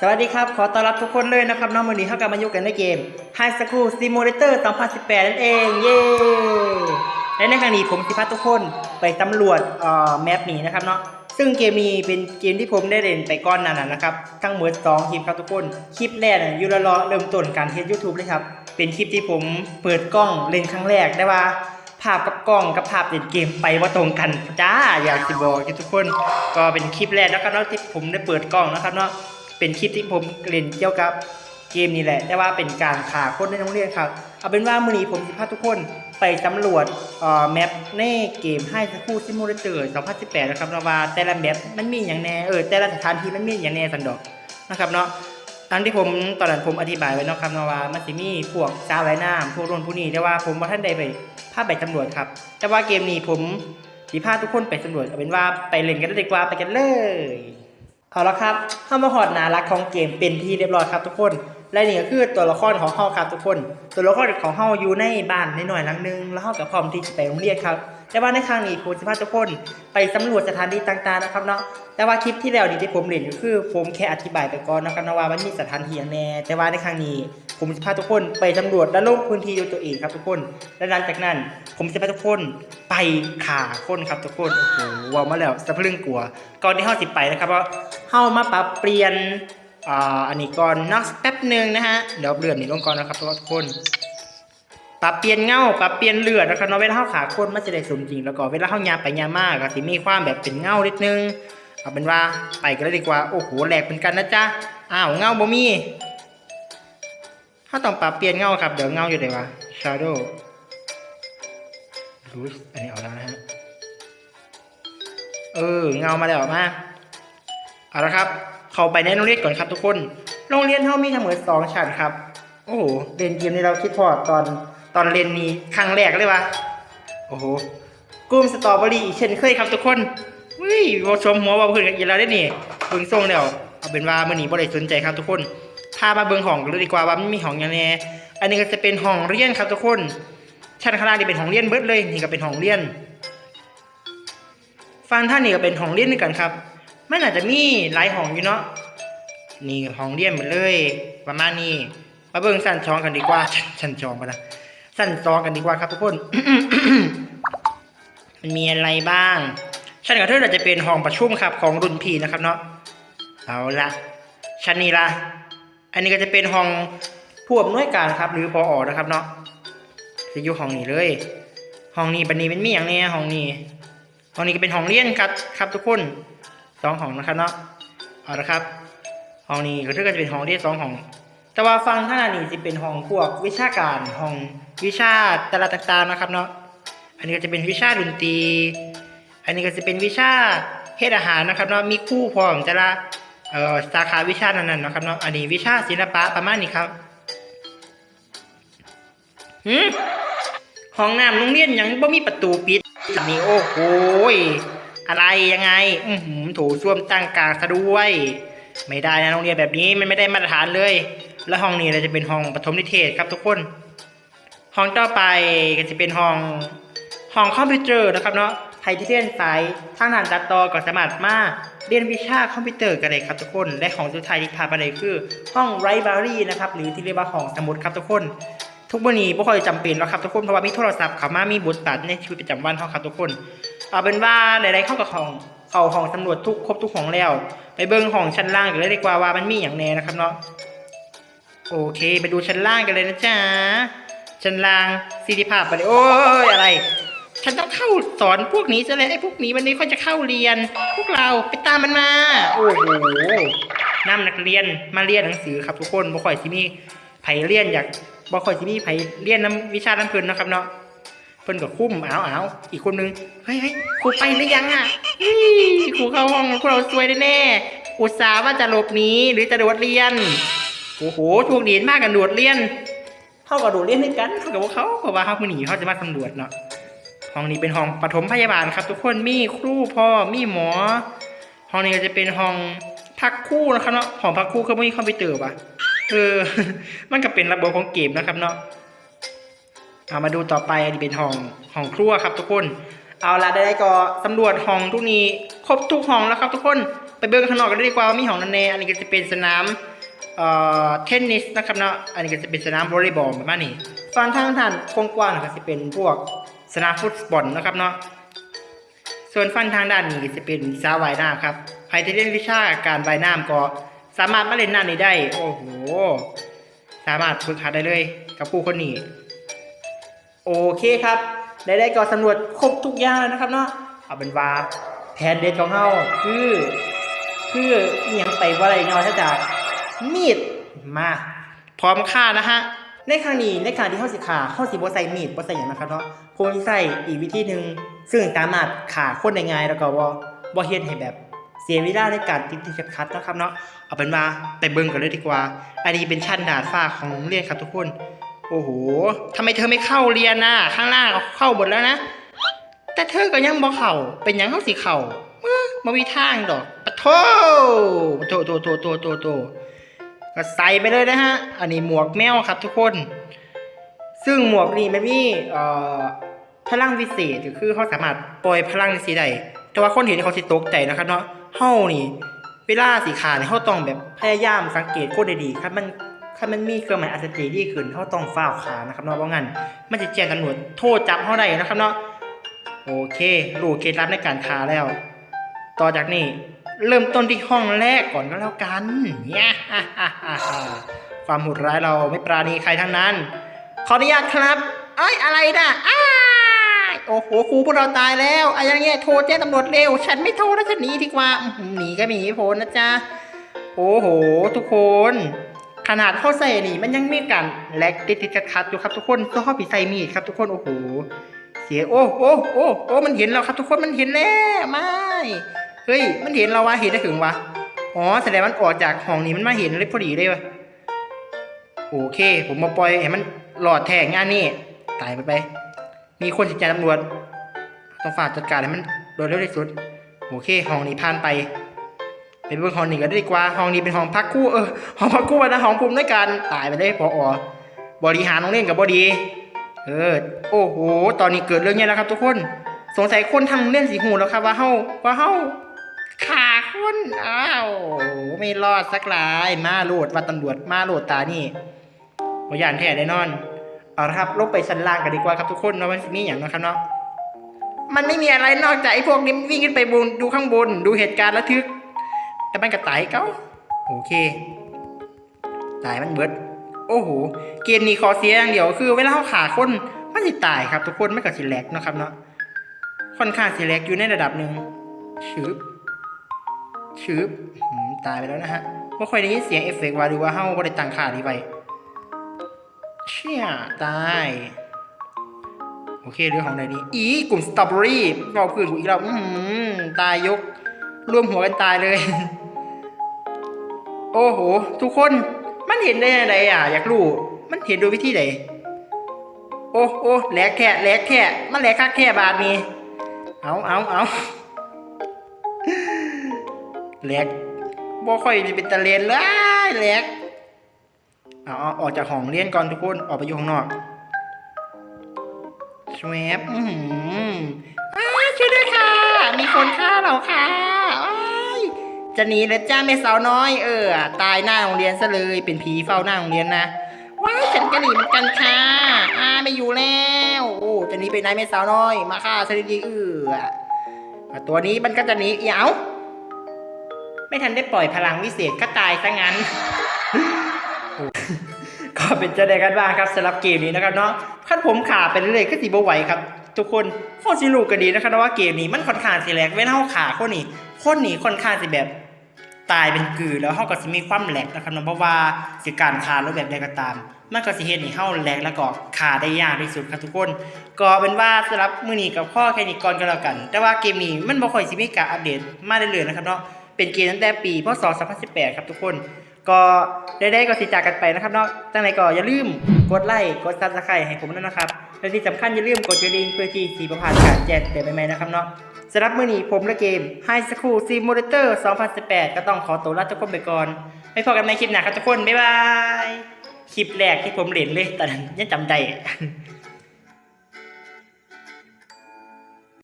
สวัสดีครับ ขอต้อนรับทุกคนเลยนะครับน้องมือนี้เข้ากับมายู่กันในเกม High School Simulator 2018 นั่นเอง เย้และในครั้งนี้ผมสิพาทุกคนไปตำรวจเอ่อแมปนี้นะครับเนาะซึ่งเกมนี้เป็นเกมที่ผมได้เล่นไปก้อนนานั้นนะครับ ทั้งหมด2คลิปครับทุกคน คลิปแรกน่ะยูรลอเริ่มต้นการเทส YouTube เลยครับ เป็นคลิปที่ผมเปิดกล้องเล่นครั้งแรกได้ว่าภาพกับกล้องกับภาพเล่นเกมไปว่าตรงกันจ้าอยากจะบอกทุกคน ก็เป็นคลิปแรกนะครับเนาะที่ผมได้เปิดกล้องนะครับเนาะ เป็นคลิปที่ผมเล่นเกี่ยวกับเกมนี่แหละ แต่ว่าเป็นการขาคนในโรงเรียนครับ เอาเป็นว่ามือนี้ผมจะพาทุกคนไปสำรวจเอ่อแมปในเกมให้สกูซิมูเลเตอร์ 2018 นะครับนะว่าแต่ละแมปมันมีอย่างแน่เออแต่ละสถานที่มันมีอย่างแน่สันดอกนะครับเนาะตามที่ผมตอนนั้นผมอธิบายไว้เนาะครับเนาะว่ามันสิมีพวกซาวไรน้ำพวกรุ่นผู้นี้แต่ว่าผมว่าท่านใดไปพาไปสำรวจครับ แต่ว่าเกมนี้ผมสิพาทุกคนไปสำรวจเอาเป็นว่าไปเล่นกันเลยดีกว่าไปกันเลย เอาละครับเข้ามาหอดนารักของเกมเป็นที่เรียบร้อยครับทุกคน และนี่ก็คือตัวละครของเฮาครับทุกคน ตัวละครของเฮาอยู่ในบ้านในหน่วยหลังนึงแล้วเฮากับพร้อมที่จะไปโรงเรียนครับ แต่ว่าในครั้งนี้ผมจะพาทุกคนไปสำรวจสถานที่ต่างๆนะครับเนาะแต่ว่าคลิปที่แล้วนี่ที่ผมเล่นก็คือ ผมแค่อธิบายไปก่อนนะครับนะว่ามันมีสถานที่อย่างแน่แต่ว่าในครั้งนี้ ผมจะพาทุกคนไปสำรวจและลงพื้นที่ด้วยตัวเองครับทุกคนและหลังจากนั้น ผมจะพาทุกคนไปขาคนครับทุกคนโอ้โหว้าวมาแล้วสะพรึงกลัว ก่อนที่เฮาสิไปนะครับว่าเฮามาปรับเปลี่ยนอ่าอันนี้ก่อนนักแป๊บหนึ่งนะฮะเดี๋ยวเลื่อนนี่ลงก่อนนะครับทุกคน ปรับเปลี่ยนเงาปรับเปลี่ยนเลือดนะครับเนาะเวลาเฮาขาโคนมันจะได้สมจริงแล้วก็เวลาเฮายาไปยามากก็สิมีความแบบเป็นเงานิดนึงเอาเป็นว่าไปกันเลยดีกว่าโอ้โหแหลกเป็นกันนะจ๊ะอ้าวเงาบ่มีถ้าต้องปรับเปลี่ยนเงาครับเดี๋ยวเงาอยู่ไหนวะ shadow รูสอันนี้เอาแล้วนะฮะเออเงามาแล้วมาเอาละครับ เข้าไปในโรงเรียนก่อนครับทุกคน โรงเรียนเท่ามีทั้งหมดสองชั้นครับ โอ้โหเล่นเกมนี้เราคิดพอตอน อนเล่นนี้ครั้งแรกเลยวะโอ้โหกลุ่มสตรอเบอรี่เช่นเคยครับทุกคนวิวชมหัวว่าเพื่อนกันอีกแล้วได้นี่เบิ่งส่งแล้วเอาเป็นว่ามื่อนี้บ่ได้สนใจครับทุกคนพามาเบิ่งห้องกันเลยดีกว่าว่ามันมีห้องอย่างแน่อันนี้ก็จะเป็นห้องเรียนครับทุกคน ชั้นข้างล่างนี่เป็นห้องเรียนเบิดเลยนี่ก็เป็นห้องเรียนฟังท่านนี่ก็เป็นห้องเรียนด้วยกันครับมันอาจจะมีหลายห้องอยู่เนาะนี่ห้องเรียนหมดเลย ประมาณนี้มาเบิ่งสั้นชองกันดีกว่าสั้นชองกันนะ สั้นซองกันดีกว่าครับทุกคน มันมีอะไรบ้าง ชั้นกับเธออาจะเป็นห้องประชุมครับของรุ่นพี่นะครับเนาะ เอาละชั้นนี้ละอันนี้ก็จะเป็นห้องผู้อำนวยการครับ หรือพออนะครับเนาะจะอยู่ห้องนี้เลย ห้องนี้บันนี้เป็นมีอย่างแนี้ห้องนี้ ห้องนี้ก็เป็นห้องเรียนครับครับทุกคนสองห้องนะครับเนาะ เอาละครับ ห้องนี้ก็ถือก็จะเป็นห้องเรียนสองห้อง แต่ว่าฟังท่างนี้จะเป็นห้องพวกวิชาการห้องวิชาแต่ละต่างๆนะครับเนาะอันนี้ก็จะเป็นวิชาดนตรี อันนี้ก็จะเป็นวิชาเฮ็ดอาหารนะครับเนาะมีคู่พร้อมแต่ละเอ่อสาขาวิชานั้นๆนะครับเนาะอันนี้วิชาศิลปะประมาณนี้ครับหืมห้องน้ำโรงเรียนยังบ่มีประตูปิดอันนี้โอ้โหอะไรยังไง อือหือโถูส้วมตั้งกลางซะด้วย ไม่ได้นะโรงเรียนแบบนี้มันไม่ได้มาตรฐานเลย และห้องนี้เราจะเป็นห้องปฐมนิเทศครับทุกคน ห้องต่อไปก็จะเป็นห้องห้องคอมพิวเตอร์นะครับเนาะใครที่เรียนสายทางด้านตัดต่อก็สามารถมาเรียนวิชาคอมพิวเตอร์กันเลยครับทุกคน และของสุดท้ายที่พาไปเลยคือ ห้องไรบารีนะครับหรือที่เรียกว่าห้องสมุดครับทุกคน ทุกวันนี้ไม่ค่อยจำเป็นแล้วครับทุกคนเพราะว่ามีโทรศัพท์เขามามีบทบาทในชีวิตประจำวันเขาครับทุกคน เอาเป็นว่าหลายๆเข้ากับของเข้าห้องสำรวจทุกครบทุกห้องแล้ว ไปเบิ้งห้องชั้นล่างกันเลยดีกว่าว่ามันมีอย่างแน่นะครับเนาะ โอเค ไปดูชั้นล่างกันเลยนะจ๊ะ ชั้นล่างสีดิภาพไปเลยโอ้ยอะไร ฉันต้องเข้าสอนพวกนี้ซะเลยไอ้พวกนี้วันนี้เขาจะเข้าเรียน พวกเราไปตามมันมา โอ้โหนำนักเรียนมาเรียนหนังสือครับทุกคนบ่ค่อยสิมีไผเรียนอยากบ่ค่อยสิมีไผเรียนน้ำวิชาน้ำเพิ่นนะครับเนาะเพิ่นก็คุ้มเอาเอาอีกคนนึงเฮ้ยเฮ้ยครูไปหรือยังอะเฮ้ยครูเข้าห้องพวกเราซวยแน่อุตส่าห์ว่าจะหลบหนีหรือจะโดดเรียน โอ้โหโชคดีมากกันโดดเรียนเท่ากับโดดเรียนด้วยกันเท่ากับว่าเขาเพราะว่าเขาคือหนีเขาจะมาตำรวจเนาะห้องนี้เป็นห้องปฐมพยาบาลครับ ทุกคนมีครูพ่อมีหมอ ห้องนี้ก็จะเป็นห้องพักคู่นะครับเนาะห้องพักคู่เขาไม่มีคอมพิวเตอร์ป่ะเออมันก็เป็นระบบของเกมนะครับเนาะเอามาดูต่อไปอันนี้เป็นห้องห้องครัวครับ ทุกคน เอาละได้ๆก็สำรวจห้องทุกนี้ ครบทุกห้องแล้วครับ ทุกคนไปเบิ่งข้างนอกกันดีกว่าว่ามีห้องนั่นแน่อันนี้ก็จะเป็นสนาม เอ่อเทนนิสนะครับเนาะอันนี้ก็จะเป็นสนามวอลเลย์บอลประมาณนี้ฝั่งทางด้านกว้างๆก็จะเป็นพวกสนามฟุตบอลนะครับเนาะส่วนฝั่งทางด้านนี้ก็จะเป็นสระว่ายน้ำครับใครที่เล่นวิชาการว่ายน้ำก็สามารถมาเล่นน้ำนี้ได้ โอ้โห สามารถฝึกหัดได้เลยกับผู้คนนี้โอเคครับได้ได้ก็สำรวจครบทุกอย่างแล้วนะครับเนาะเอาเป็นว่าแผนเด็ดของเฮาคือ คือเอียงไปว่าอะไรเนาะถ้าจาก มีดมาพร้อมค่านะฮะในครั้งนี้ในการที่เฮาสิขาเฮาสิบ่ใส่มีดบ่ใส่หยังนะครับเนาะผมสิใส่อีกวิธีหนึ่งซึ่งสามารถขาคนได้ง่ายแล้วก็บ่บ่เฮ็ดให้แบบเสียเวลาในการติดติดขัดๆนะครับเนาะเอาเป็นว่าไปเบิ่งกันเลยดีกว่า อันนี้เป็นชั้นดาดฟ้าของโรงเรียนครับทุกคน โอ้โหทำไมเธอไม่เข้าเรียนน่ะข้างล่างเข้าหมดแล้วนะ แต่เธอก็ยังบ่เข้าเป็นหยังเฮาสิเข้าเมื่อบ่มีทางดอกปะโถโตโตโตโตโตโต ก็ใส่ไปเลยนะฮะ อันนี้หมวกแมวครับทุกคน ซึ่งหมวกนี้มันมีพลังวิเศษก็คือเขาสามารถปล่อยพลังสีใดแต่ว่าคนเห็นเขาสิตกใจนะครับเนาะเฮานี่เวลาสีขาเนี่ยเขาต้องแบบพยายามสังเกตคนดีครับมันถ้ามันมีเครื่องหมายอัศจรรย์ที่ขึ้นเขาต้องฝ้าขานะครับเนาะเพราะงั้นมันจะแจ้งตำรวจโทษจับเขาได้นะครับเนาะโอเครู้เคล็ดลับในการคาแล้ว ต่อจากนี้เริ่มต้นที่ห้องแรกก่อนก็แล้วกันเนี่ยความโหดร้ายเราไม่ปราณีใครทั้งนั้น ขออนุญาตครับ เอ้ยอะไรนะอ้าโอ้โหครูพวกเราตายแล้วอะไรอย่างเงี้ยโทรแจ้งตำรวจเร็ว ฉันไม่โทรนะฉันหนีดีกว่าหนีก็ม่หนีพ้นนะจ๊ะโอ้โห ทุกคน ขนาดเข้าใส่นี่มันยังมีกันแลกติดติดขัดอยู่ครับทุกคนก็เข้าปีใส่มีดครับทุกคนโอ้โหเสียโอ้โอ้โอ้โอ้มันเห็นเราครับทุกคนมันเห็นแล้วไม่ เฮ้ย มันเห็นเราวะเห็นได้ถึงวะอ๋อแสดงมันออกจากห้องนี้มันมาเห็นเลยพอดีเลยวะโอเค ผมมาปล่อยให้มันหลอดแทงงานนี่ตายไปไป มีคนจัดการตำรวจต้องฝากจัดการให้มันโดยเร็วที่สุด โอเค ห้องนี้ผ่านไปเป็นเบื้องห้องนี้ก็ได้ดีกว่า ห้องนี้เป็นห้องพักคู่เออห้องพักคู่นะห้องภูมิด้วยกันตายไปเลยพออบริหารโรงเรียนกับบอดี เออ โอ้โห ตอนนี้เกิดเรื่องเนี้ยแล้วครับทุกคน สงสัยคนทางเรียนสีหูแล้วครับว่าเฮาว่าเฮา ขาคนอ้าวไม่รอดสักลายมาโหลดว่าตำรวจมาโหลดตานี่บ่ย่านแท้แน่นอน เอาละครับลงไปชั้นล่างกันดีกว่าครับทุกคนเนาะมันสิมีอย่างนะครับเนาะมันไม่มีอะไรนอกจากไอ้พวกนี้วิ่งขึ้นไปบนดูข้างบน ดูเหตุการณ์ระทึก แต่มันก็ตายเก้าโอเคตายมันเบิด โอ้โหเกมนี้ขอเสียอย่างเดียวคือเวลาเขาขาคนมันสิตายครับ ทุกคนไม่กับสิแลกนะครับเนาะค่อนข้างสิแลกอยู่ในระดับหนึ่งชืบ ชืบตายไปแล้วนะฮะว่าค่อยได้ยินเสียงเอฟเฟกต์ว่าหรือว่าเฮ้าบ่ได้ตั้งค่านี้ไว้เชี่ยตาย โอเคเรื่องของใดนี้อีกลุ่มสตรอเบอรี่เราเพื่อนกูอีกแล้วอืมตายยกรวมหัวกันตายเลย โอ้โห ทุกคนมันเห็นได้ยังไงอะ อยากรู้ มันเห็นโดยวิธีไหนโอ้โอ้แหลกแค่แหลกแค่มันแหลกคักแค่บาทนี้เอาเอาเอา แหลกบ่ค่อยจะเป็นตะเลนเลยแหลกเอาอออกจากห้องเรียนก่อนทุกคนออกไปอยู่ข้างนอกชวบอือหืออ้าช่วยด้วยค่ะ มีคนฆ่าเราค่ะจะหนีแล้วจ้าแม่สาวน้อย เออ ตายหน้าโรงเรียนซะเลยเป็นผีเฝ้าหน้าโรงเรียนนะว้ายฉันก็หนีเหมือนกันค่ะอาไม่อยู่แล้ว โอ้จะหนีไปไหนแม่สาวน้อยมาฆ่าฉันดีๆเออตัวนี้มันก็จะหนีเอียว ไม่ทันได้ปล่อยพลังวิเศษก็ตายซะงั้น ก็เป็นจะได้กันบ้างครับสำหรับเกมนี้นะครับเนาะขั้นผมขาไปเรื่อยๆก็สีบไหวครับ ทุกคนโคตรสิลูกก็ดีนะครับว่าเกมนี้มันค่อนข้างสิแหลกเว้นเท่าขาคนนี้คนนี้ค่อนข้างสิแบบตายเป็นกือแล้วเฮาก็สิมีความแหลกนะครับเนาะเพราะว่าสิการคารูปแบบใดก็ตาม มันก็สิเฮ็ดให้เฮาแหลกแล้วก็คาได้ยากที่สุดครับทุกคน ก็เป็นว่าสำหรับมื้อนี้กับข้อแค่นี้ก่อนก็แล้วกัน แต่ว่าเกมนี้มันบ่ค่อยสิมีการอัปเดตมาเรื่อยๆนะครับเนาะ เป็นเกมตั้งแต่ปีพศ2018 ครับทุกคน ก็ได้ๆก็สิจากกันไปนะครับเนาะจังไหนก็อย่าลืมกดไลค์กด Subscribe ให้ผมด้วยนะครับและที่สำคัญอย่าลืมกดกระดิ่งเพื่อที่สีประพาดการแจ้งเตือนใหม่ๆนะครับเนาะสำหรับมื้อนี้ผมและเกม High School Simulator 2018 ก็ต้องขอตัวลาทุกคนไปก่อนไว้พบกันในคลิปหน้าครับทุกคนบ๊ายบายคลิปแรกที่ผมเล่นเลยตอนนั้นยังจำได้